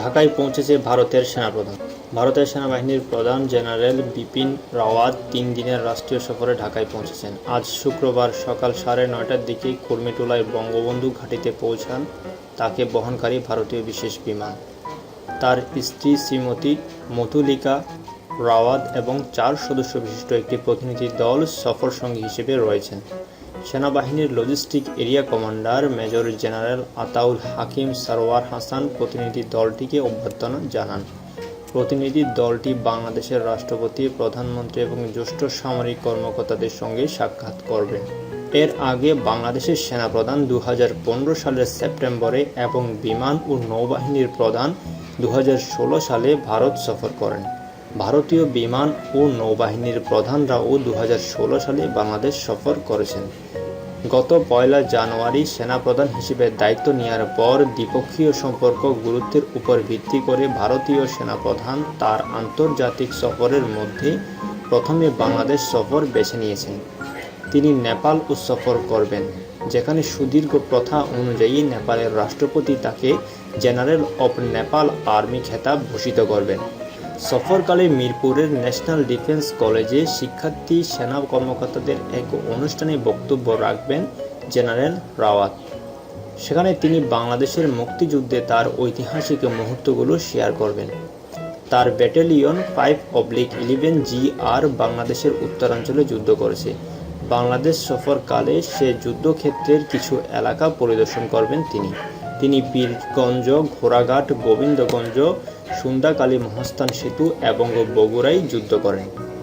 ঢাকায় পৌঁছেছে ভারতের সেনাপ্রধান। ভারতের সেনাবাহিনীর প্রধান জেনারেল বিপিন রাওয়াত তিন দিনের রাষ্ট্রীয় সফরে ঢাকায় পৌঁছেছেন। আজ শুক্রবার সকাল সাড়ে নয়টার দিকে কুর্মিটোলায় বঙ্গবন্ধু ঘাঁটিতে পৌঁছান তাকে বহনকারী ভারতীয় বিশেষ বিমান। তার স্ত্রী শ্রীমতী মধুলিকা রাওয়াত এবং চার সদস্য বিশিষ্ট একটি প্রতিনিধি দল সফর সঙ্গী হিসেবে রয়েছেন। সেনাবাহিনীর logistic area commander major general Ataul Hakim Sarwar Hasan প্রতিনিধি দলটিকে অভ্যর্থনা জানান। প্রতিনিধি দলটি বাংলাদেশের রাষ্ট্রপতি, প্রধানমন্ত্রী এবং জ্যেষ্ঠ সামরিক কর্মকর্তাদের সঙ্গে সাক্ষাৎ করবেন। এর আগে বাংলাদেশের সেনাপ্রধান দু হাজার পনেরো সালের সেপ্টেম্বরে এবং বিমান ও নৌবাহিনীর প্রধান দু হাজার ষোলো সালে ভারত সফর করেন। ভারতীয় বিমান ও নৌবাহিনীর প্রধানরাও দু হাজার ষোলো সালে বাংলাদেশ সফর করেছেন। গত পয়লা জানুয়ারি সেনাপ্রধান হিসেবে দায়িত্ব নেওয়ার পর দ্বিপক্ষীয় সম্পর্ক গুরুত্বের উপর ভিত্তি করে ভারতীয় সেনাপ্রধান তার আন্তর্জাতিক সফরের মধ্যে প্রথমে বাংলাদেশ সফর বেছে নিয়েছেন। তিনি নেপাল ও সফর করবেন, যেখানে সুদীর্ঘ প্রথা অনুযায়ী নেপালের রাষ্ট্রপতি তাকে জেনারেল অব নেপাল আর্মি খেতাব ভূষিত করবেন। সফরকালে মিরপুরের ন্যাশনাল ডিফেন্স কলেজে শিক্ষার্থী, সেনা কর্মকর্তাদের এক অনুষ্ঠানে বক্তব্য রাখবেন জেনারেল রাওয়াত। সেখানে তিনি বাংলাদেশের মুক্তিযুদ্ধে তার ঐতিহাসিক মুহূর্তগুলো শেয়ার করবেন। তার battalion five oblique eleven G R বাংলাদেশের উত্তরাঞ্চলে যুদ্ধ করেছে। বাংলাদেশ সফরকালে সে যুদ্ধক্ষেত্রের কিছু এলাকা পরিদর্শন করবেন তিনি। তিনি পীরগঞ্জ ঘোড়াঘাট, গোবিন্দগঞ্জ সুন্দাকালী মহাস্থান সেতু এবং বগুড়ায় যুদ্ধ করেন।